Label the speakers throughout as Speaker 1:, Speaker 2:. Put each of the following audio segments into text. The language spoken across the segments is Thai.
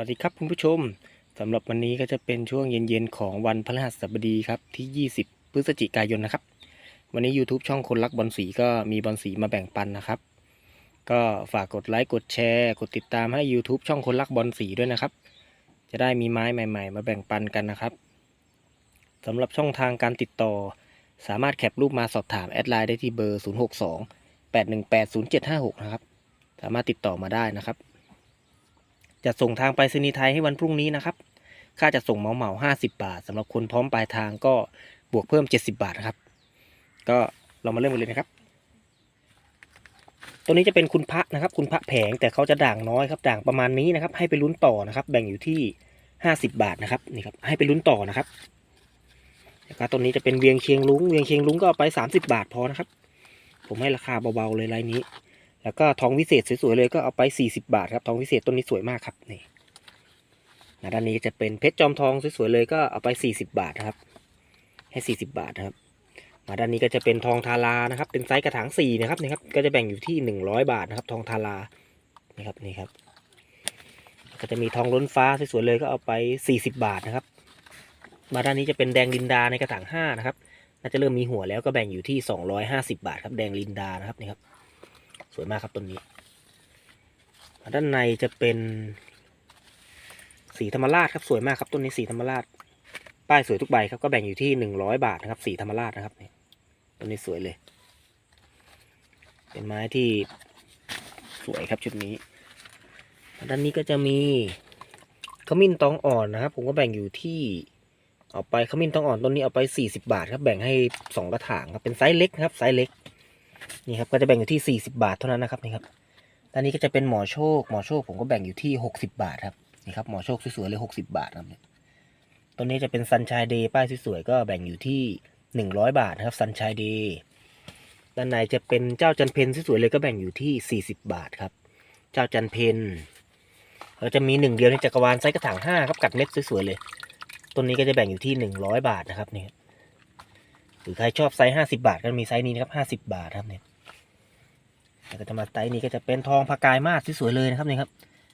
Speaker 1: วัสดีครับคุณผู้ชมสำหรับวันนี้ก็จะเป็นช่วงเย็นๆของวันพฤหัสบดีครับที่ 20 พฤศจิกายนนะครับ วันนี้ YouTube ช่องคนรักบอลสีก็มีบอลสีมาแบ่งปันนะครับ ก็ฝากกดไลค์กดแชร์ กดติดตามให้ YouTube ช่องคนรักบอลสีด้วยนะครับ จะได้มีไม้ใหม่ ๆ มาแบ่งปันกันนะครับสำหรับช่องทางการติดต่อ สามารถแคปรูปมาสอบถามแอดไลน์ได้ที่เบอร์ 062 818 0756 นะครับสามารถติดต่อมาได้นะครับ จะส่งทางไปรษณีย์ไทยให้วันพรุ่งนี้นะครับ ค่าจะส่งเหมาเหมาห้าสิบาทสำหรับคนพร้อมปลายทางก็บวกเพิ่มเจ็ดสิบาทนะครับ ก็เรามาเริ่มกันเลยนะครับ ตัวนี้จะเป็นคุณพระนะครับ คุณพระแผงแต่เขาจะด่างน้อยครับด่างประมาณนี้นะครับ ให้ไปลุ้นต่อนะครับ แบ่งอยู่ที่ห้าสิบาทนะครับนี่ครับให้ไปลุ้นต่อนะครับแล้วก็ตัวนี้จะเป็นเวียงเชียงลุงเวียงเชียงลุงก็เอาไปสามสิบาทพอนะครับ ผมให้ราคาเบาๆเลยรายนี้ แล้วก็ทองวิเศษสวยๆเลยก็เอาไป 40 บาทครับทองวิเศษต้นนี้สวยมากครับนี่นะด้านนี้จะเป็นเพชรจอมทองสวยๆเลยก็เอาไป 40 บาทนะครับให้ 40 บาทครับมาด้านนี้ก็จะเป็นทองทารานะครับ เป็นไซส์กระถาง4นะครับนี่ครับก็จะแบ่งอยู่ที่ 100 บาทนะครับ ทองทารานี่ครับนี่ครับ ก็จะมีทองล้นฟ้าสวยๆเลยก็เอาไป 40 บาทนะครับ มาด้านนี้จะเป็นแดงลินดาในกระถาง5นะครับน่าจะเริ่มมีหัวแล้วก็แบ่งอยู่ที่ 250 บาทครับแดงลินดานะครับนี่ครับ สวยมากครับต้นนี้ ด้านในจะเป็น สีธรรมราชครับสวยมากครับต้นนี้สีธรรมราช ป้ายสวยทุกใบครับก็แบ่งอยู่ที่หนึ่งร้อยบาทนะครับ สีธรรมราชนะครับนี่ต้นนี้สวยเลย เป็นไม้ที่สวยครับชุดนี้ ด้านนี้ก็จะมีขมิ้นตองอ่อนนะครับ ผมก็แบ่งอยู่ที่เอาไปขมิ้นตองอ่อนต้นนี้เอาไปสี่สิบาทครับแบ่งให้สองกระถางครับเป็นไซส์เล็กนะครับไซส์เล็ก นี่ครับก็จะแบ่งอยู่ที่ 40 บาทเท่านั้นนะครับนี่ครับด้านนี้ก็จะเป็นหมอโชคหมอโชคผมก็แบ่งอยู่ที่ 60 บาทครับนี่ครับหมอโชคสวยๆเลย60 บาทครับเนี่ยตัวนี้จะเป็นซันชายเดย์ป้ายสวยๆก็แบ่งอยู่ที่ 100 บาทนะครับซันชายเดย์ด้านในจะเป็นเจ้าจันเพนสวยๆเลยก็แบ่งอยู่ที่ 40 บาทครับ เจ้าจันเพนเราจะมีหนึ่งเดียวในจักรวาลไซส์กระถาง5ครับกัดเม็ดสวยๆเลยต้นนี้ก็จะแบ่งอยู่ที่100บาทนะครับนี่หรือใครชอบไซส์ห้าสิบาทก็มีไซส์นี้นะครับห้าสิบาทครับเนี่ย แล้วก็จะมาไซส์นี้ก็จะเป็นทองปากกายมาสสวยๆเลยนะครับนี่ครับ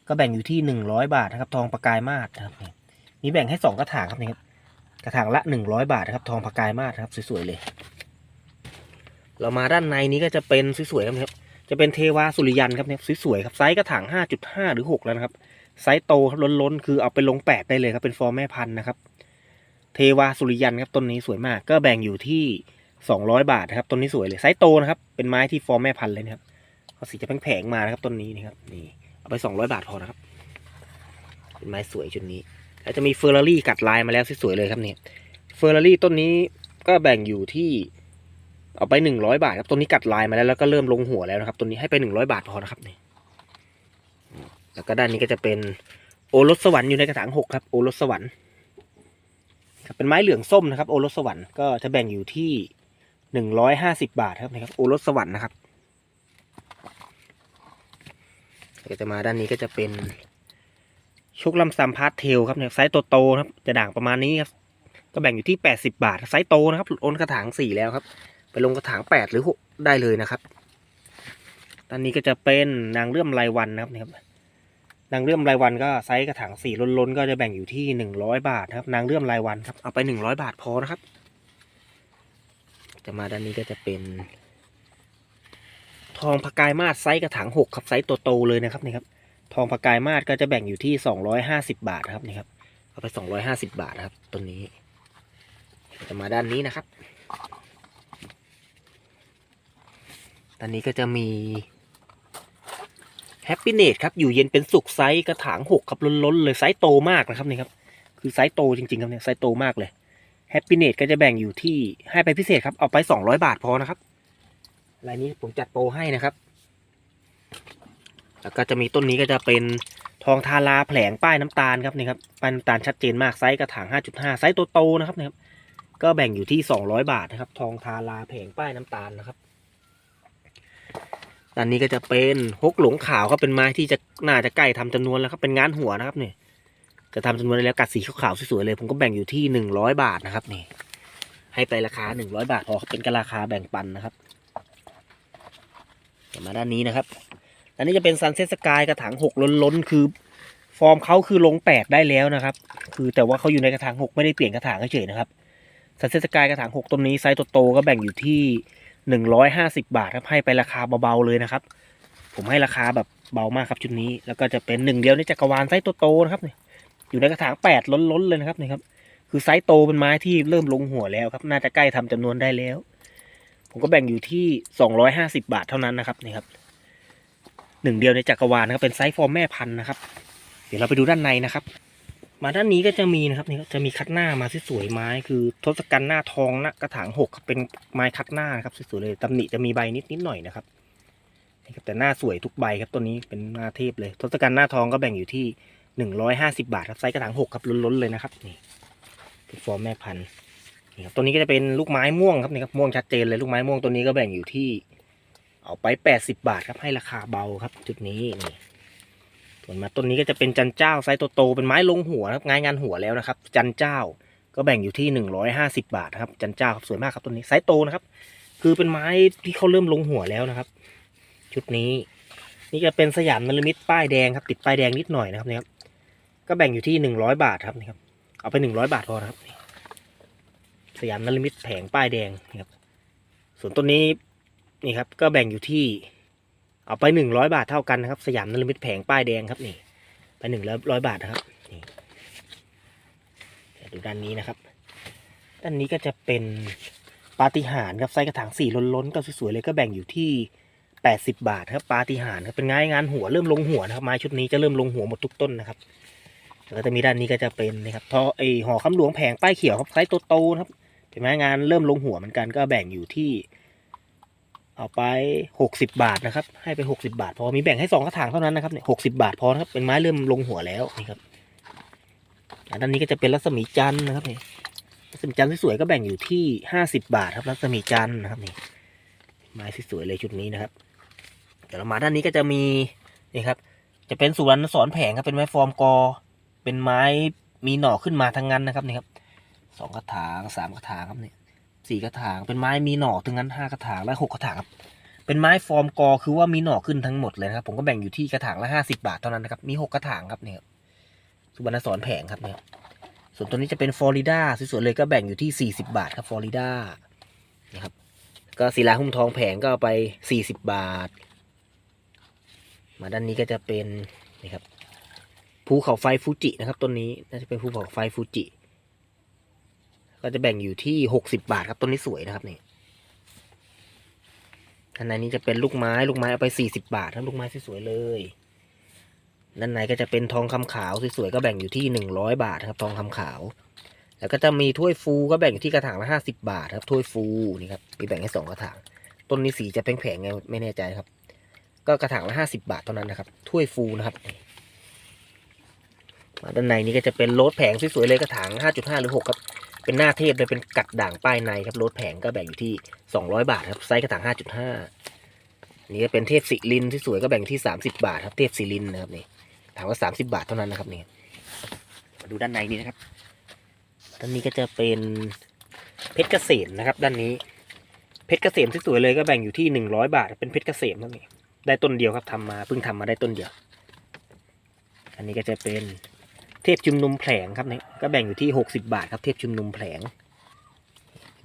Speaker 1: ก็แบ่งอยู่ที่หนึ่งร้อยบาทนะครับ ทองปากกายมาสครับนี่มีแบ่งให้สองกระถางครับนี่ครับกระถางละหนึ่งร้อยบาทนะครับ ทองปากกายมาสครับสวยๆเลย เรามาด้านในนี้ก็จะเป็นสวยๆครับนี่ครับ จะเป็นเทวาสุริยันครับเนี่ยสวยๆครับไซส์กระถางห้าจุดห้าหรือหกแล้วนะครับไซส์โตครับล้นๆ คือเอาไปลงแปดได้เลยครับ เป็นฟอร์แม่พันธุ์นะครับ เทวาสุริยันครับต้นนี้สวยมาก ก็แบ่งอยู่ที่สองร้อยบาทนะครับต้นนี้สวยเลยไซส์โตนะครับ เป็นไม้ที่ฟอร์แม่พันธุ์เลยนะครับ เขาสีจะแผงๆมานะครับต้นนี้นะครับนี่เอาไปสองร้อยบาทพอนะครับ เป็นไม้สวยชุดนี้ แล้วจะมีเฟอร์รารี่กัดลายมาแล้วสวยๆเลยครับเนี่ยเฟอร์รารี่ต้นนี้ก็แบ่งอยู่ที่เอาไปหนึ่งร้อยบาทครับต้นนี้กัดลายมาแล้วแล้วก็เริ่มลงหัวแล้วนะครับต้นนี้ให้ไปหนึ่งร้อยบาทพอนะครับนี่แล้วก็ด้านนี้ก็จะเป็นโอรสสวรรค์อยู่ในกระถางหกครับโอรสสวรรค์ครับเป็นไม้เหลืองส้มนะครับ โอรสสวรรค์ก็จะแบ่งอยู่ที่หนึ่งร้อยห้าสิบาทครับนะครับโอรสสวรรค์นะครับ ก็จะมาด้านนี้ก็จะเป็นชุกลำซัมพาร์ทเทลครับเนี่ยไซส์โตๆครับ จะด่างประมาณนี้ครับ ก็แบ่งอยู่ที่แปดสิบาท ไซส์โตนะครับโอนกระถางสี่แล้วครับ ไปลงกระถางแปดหรือหกได้เลยนะครับด้านนี้ก็จะเป็นนางเลื่อมรายวันนะครับนะครับ นางเลื่อมรายวันก็ไซส์กระถางสี่ล้นๆก็จะแบ่งอยู่ที่หนึ่งร้อยบาทครับ นางเลื่อมรายวันครับ เอาไปหนึ่งร้อยบาทพอนะครับ จะมาด้านนี้ก็จะเป็น ทองพากายมาศไซส์กระถางหกครับไซส์โตๆเลยนะครับนี่ครับ ทองพากายมาศก็จะแบ่งอยู่ที่สองร้อยห้าสิบาทครับนี่ครับ เอาไปสองร้อยห้าสิบาทครับต้นนี้จะมาด้านนี้นะครับด้านนี้ก็จะมีแฮปปี้เนตครับอยู่เย็นเป็นสุขไซส์กระถางหกครับล้นๆเลยไซส์โตมากนะครับนี่ครับ คือไซส์โตจริงๆครับเนี่ยไซส์โตมากเลยแฮปปี้เนตก็จะแบ่งอยู่ที่ให้ไปพิเศษครับเอาไปสองร้อยบาทพอนะครับ รายนี้ผมจัดโปรให้นะครับ แล้วก็จะมีต้นนี้ก็จะเป็นทองทาราแผลงป้ายน้ำตาลครับนี่ครับป้ายน้ำตาลชัดเจนมากไซส์กระถาง 5.5 ไซส์โตๆนะครับนะครับ ก็แบ่งอยู่ที่ 200 บาทนะครับ ทองทาราแผงป้ายน้ำตาลนะครับด้านนี้ก็จะเป็นฮกหลงขาวครับเป็นไม้ที่จะน่าจะใกล้ทำจำนวนแล้วครับเป็นงานหัวนะครับนี่จะทำจำนวนได้แล้วกัดสีขาวๆสวยๆเลยผมก็แบ่งอยู่ที่หนึ่งร้อยบาทนะครับนี่ให้ไปราคาหนึ่งร้อยบาทพอเป็นกันราคาแบ่งปันนะครับ มาด้านนี้นะครับด้านนี้จะเป็นซันเซ็ตสกายกระถางหกล้นๆ คือ ฟอร์มเขาคือลงแปดได้แล้วนะครับ คือแต่ว่าเขาอยู่ในกระถางหกไม่ได้เปลี่ยนกระถางเฉยๆนะครับสันเซสกายกระถางหกต้นนี้ไซส์โตๆก็แบ่งอยู่ที่หนึ่งร้อยห้าสิบาทครับให้ไปราคาเบาๆเลยนะครับ ผมให้ราคาแบบเบามากครับชุดนี้ แล้วก็จะเป็นหนึ่งเดียวในจักรวาลไซส์โตๆนะครับเนี่ยอยู่ในกระถางแปดล้นๆเลยนะครับนี่ครับ คือไซส์โตเป็นไม้ที่เริ่มลงหัวแล้วครับ น่าจะใกล้ทำจำนวนได้แล้ว ผมก็แบ่งอยู่ที่สองร้อยห้าสิบาทเท่านั้นนะครับนี่ครับหนึ่งเดียวในจักรวาลนะครับเป็นไซส์ฟอร์มแม่พันธุ์นะครับ เดี๋ยวเราไปดูด้านในนะครับ มาด้านนี้ก็จะมีนะครับนี่ครับจะมีคัดหน้ามาสวยไม้คือทศกัณฐ์หน้าทองหน้ากระถางหกเป็นไม้คัดหน้านะครับสวยๆเลยตำหนิจะมีใบนิดนิดๆหน่อยนะครับนี่ครับแต่หน้าสวยทุกใบครับตัวนี้เป็นหน้าเทพเลย ทศกัณฐ์หน้าทองก็แบ่งอยู่ที่หนึ่งร้อยห้าสิบาทครับไซส์กระถางหกครับล้นๆเลยนะครับนี่ฟอร์มแม่พันธุ์ นี่ครับตัวนี้ก็จะเป็นลูกไม้ม่วงครับนี่ครับม่วงชัดเจนเลยลูกไม้ม่วงตัวนี้ก็แบ่งอยู่ที่ เอาไปแปดสิบาทครับให้ราคาเบาครับ จุดนี้นี่ส่วนมาต้นนี้ก็จะเป็นจันเจ้าไซส์โตๆเป็นไม้ลงหัวครับงานงานหัวแล้วนะครับ จันเจ้าก็แบ่งอยู่ที่หนึ่งร้อยห้าสิบาทครับจันเจ้าครับสวยมากครับต้นนี้ไซส์โตนะครับ คือเป็นไม้ที่เขาเริ่มลงหัวแล้วนะครับ ชุดนี้ นี่จะเป็นสยามนลมิตป้ายแดงครับ ติดป้ายแดงนิดหน่อยนะครับนี่ครับก็แบ่งอยู่ที่หนึ่งร้อยบาทครับนี่ครับเอาไปหนึ่งร้อยบาทพอนะครับนี่ สยามนลมิตแผงป้ายแดงนี่ครับ ส่วนต้นนี้นี่ครับก็แบ่งอยู่ที่ เอาไปหนึ่งร้อยบาทเท่ากันนะครับ สยามนลมิตแผงป้ายแดงครับนี่ไปหนึ่งร้อยบาทนะครับนี่ดูด้านนี้นะครับ ด้านนี้ก็จะเป็นปาฏิหาริย์ครับไส้กระถางสี่ล้นๆก็สวยๆเลยก็แบ่งอยู่ที่แปดสิบาทครับปาฏิหาริย์ครับเป็นงานงานหัวเริ่มลงหัวนะครับไม้ชุดนี้จะเริ่มลงหัวหมดทุกต้นนะครับแล้วก็จะมีด้านนี้ก็จะเป็นนะครับทอไอห่อคำหลวงแผงป้ายเขียวครับไซส์โตๆนะครับ เป็นไม้งานเริ่มลงหัวเหมือนกันก็แบ่งอยู่ที่ เอาไปหกสิบบาทนะครับ ให้ไปหกสิบาท พอมีแบ่งให้สองกระถางเท่านั้นนะครับเนี่ยหกสิบาทพอนะครับเป็นไม้เริ่มลงหัวแล้วนี่ครับอ่าด้านนี้ก็จะเป็นรัศมีจันทร์นะครับนี่รัศมีจันทร์สวยๆก็แบ่งอยู่ที่ห้าสิบาทครับรัศมีจันทร์นะครับนี่ไม้สวยๆเลยชุดนี้นะครับเดี๋ยวเรามาด้านนี้ก็จะมีนี่ครับ จะเป็นสุวรรณสอนแผงครับเป็นไม้ฟอร์มกอ เป็นไม้มีหน่อขึ้นมาทั้งนั้นนะครับนี่ครับ สองกระถางสามกระถางครับเนี่ยสี่กระถางเป็นไม้มีหน่อถึงนั้นห้ากระถางและหกกระถางครับเป็นไม้ฟอร์มกอคือว่ามีหน่อขึ้นทั้งหมดเลยนะครับผมก็แบ่งอยู่ที่กระถางละห้าสิบาทเท่านั้นนะครับมีหกกระถางครับเนี่ยครับสุวรรณสอนแผงครับเนี่ยส่วนตัวนี้จะเป็นฟลอริดาสวยๆเลยก็แบ่งอยู่ที่สี่สิบาทครับฟลอริดานะครับก็ศิลาหุ้มทองแผงก็เอาไปสี่สิบบาท มาด้านนี้ก็จะเป็นนี่ครับภูเขาไฟฟูจินะครับต้นนี้น่าจะเป็นภูเขาไฟฟูจิ ก็จะแบ่งอยู่ที่หกสิบาทครับต้นนี้สวยนะครับนี่ข้างในนี้จะเป็นลูกไม้ลูกไม้เอาไปสี่สิบาทครับลูกไม้สวยๆเลยด้านในก็จะเป็นทองคำขาวสวยๆก็แบ่งอยู่ที่หนึ่งร้อยบาทครับ ทองคำขาว แล้วก็จะมีถ้วยฟูก็แบ่งอยู่ที่กระถางละห้าสิบาทครับถ้วยฟูนี่ครับมีแบ่งให้สองกระถาง ต้นนี้สีจะแผงๆไงไม่แน่ใจครับ ก็กระถางละห้าสิบาทเท่านั้นนะครับ ถ้วยฟูนะครับด้านในนี้ก็จะเป็นโลดแผงสวยๆเลยกระถางห้าจุดห้าหรือหกครับ เป็นหน้าเทพเลยเป็นกัดด่างป้ายในครับรถแผงก็แบ่งอยู่ที่สองร้อยบาทครับไซส์กระถางห้าจุดห้านี่เป็นเทพสิลินที่สวยก็แบ่งที่สามสิบาทครับเทพสิลินนะครับนี่ถามว่าสามสิบาทเท่านั้นนะครับนี่มาดูด้านในนี้นะครับด้านนี้ก็จะเป็นเพชรเกษมนะครับ ด้านนี้ เพชรเกษมที่สวยเลยก็แบ่งอยู่ที่หนึ่งร้อยบาท เป็นเพชรเกษมครับนี่ได้ต้นเดียวครับทำมาเพิ่งทำมาได้ต้นเดียว อันนี้ก็จะเป็น เทพชุมนุมแผลงครับเนี่ยก็แบ่งอยู่ที่หกสิบาทครับเทพชุมนุมแผลง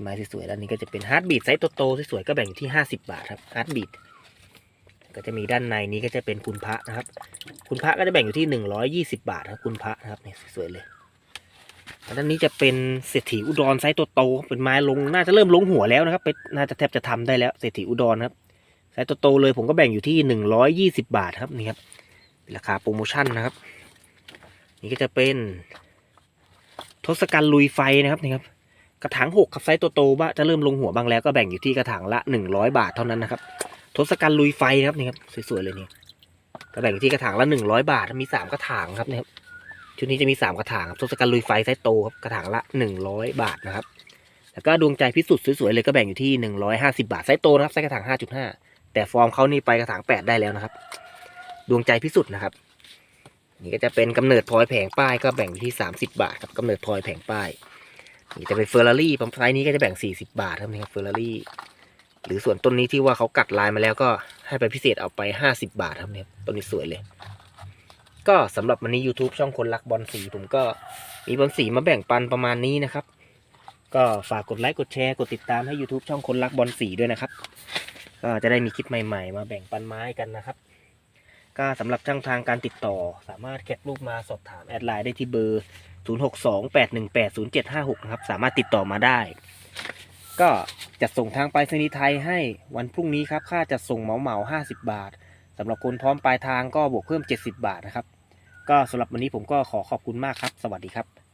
Speaker 1: ไม้สวยๆด้านนี้ก็จะเป็นฮาร์ดบีดไซส์โตๆสวยๆก็แบ่งอยู่ที่ห้าสิบาทครับฮาร์ดบีดก็จะมีด้านในนี้ก็จะเป็นคุณพระนะครับ คุณพระก็จะแบ่งอยู่ที่หนึ่งร้อยยี่สิบาทครับคุณพระนะครับเนี่ยสวยๆเลยด้านนี้จะเป็นเศรษฐีอุดรไซส์โตๆเป็นไม้ลงน่าจะเริ่มลงหัวแล้วนะครับเป็นน่าจะแทบจะทำได้แล้วเศรษฐีอุดรครับไซส์โตๆเลยผมก็แบ่งอยู่ที่หนึ่งร้อยยี่สิบาทครับนี่ครับราคาโปรโมชั่นนะครับ นี่ก็จะเป็นทศกัณฐ์ลุยไฟนะครับนี่ครับ กระถางหกกับไซส์โตๆบ้าจะเริ่มลงหัวบางแล้วก็แบ่งอยู่ที่กระถางละหนึ่งร้อยบาทเท่านั้นนะครับทศกัณฐ์ลุยไฟนะครับนี่ครับสวยๆเลยนี่ก็แบ่งอยู่ที่กระถางละหนึ่งร้อยบาทมีสามกระถางครับนี่ครับชุดนี้จะมีสามกระถางครับทศกัณฐ์ลุยไฟไซส์โตครับกระถางละหนึ่งร้อยบาทนะครับ แล้วก็ดวงใจพิสุทธิ์สวยๆเลยก็แบ่งอยู่ที่หนึ่งร้อยห้าสิบาทไซส์โตนะครับไซส์กระถางห้าจุดห้าแต่ฟอร์มเขานี่ไปกระถางแปดได้แล้วนะครับ ดวงใจพิสุทธิ์นะครับ นี่ก็จะเป็นกำเนิดพลอยแผงป้ายก็แบ่งที่สามสิบาทครับกำเนิดพลอยแผงป้ายนี่จะเป็นเฟอร์รารี่ปั๊มไซส์นี้ก็จะแบ่งสี่สิบาทครับนี่ครับเฟอร์รารี่หรือส่วนต้นนี้ที่ว่าเขากัดลายมาแล้วก็ให้ไปพิเศษเอาไปห้าสิบาทครับเนี่ยต้นนี้สวยเลย ก็สำหรับวันนี้ YouTube ช่องคนรักบอลสีผมก็มีบอลสีมาแบ่งปันประมาณนี้นะครับ ก็ฝากกดไลค์กดแชร์กดติดตามให้ YouTube ช่องคนรักบอลสีด้วยนะครับ ก็จะได้มีคลิปใหม่ ๆ มาแบ่งปันไม้กันนะครับ ก็สำหรับช่างทางการติดต่อ สามารถแคปรูปมาสอบถามแอดไลน์ได้ที่เบอร์ 0628180756 นะครับ สามารถติดต่อมาได้ ก็จัดส่งทางไปรษณีย์ไทยให้วันพรุ่งนี้ครับ ค่าจัดส่งเหมาเหมา 50 บาทสำหรับคนพร้อมปลายทางก็บวกเพิ่ม 70 บาทนะครับ ก็สำหรับวันนี้ผมก็ขอขอบคุณมากครับ สวัสดีครับ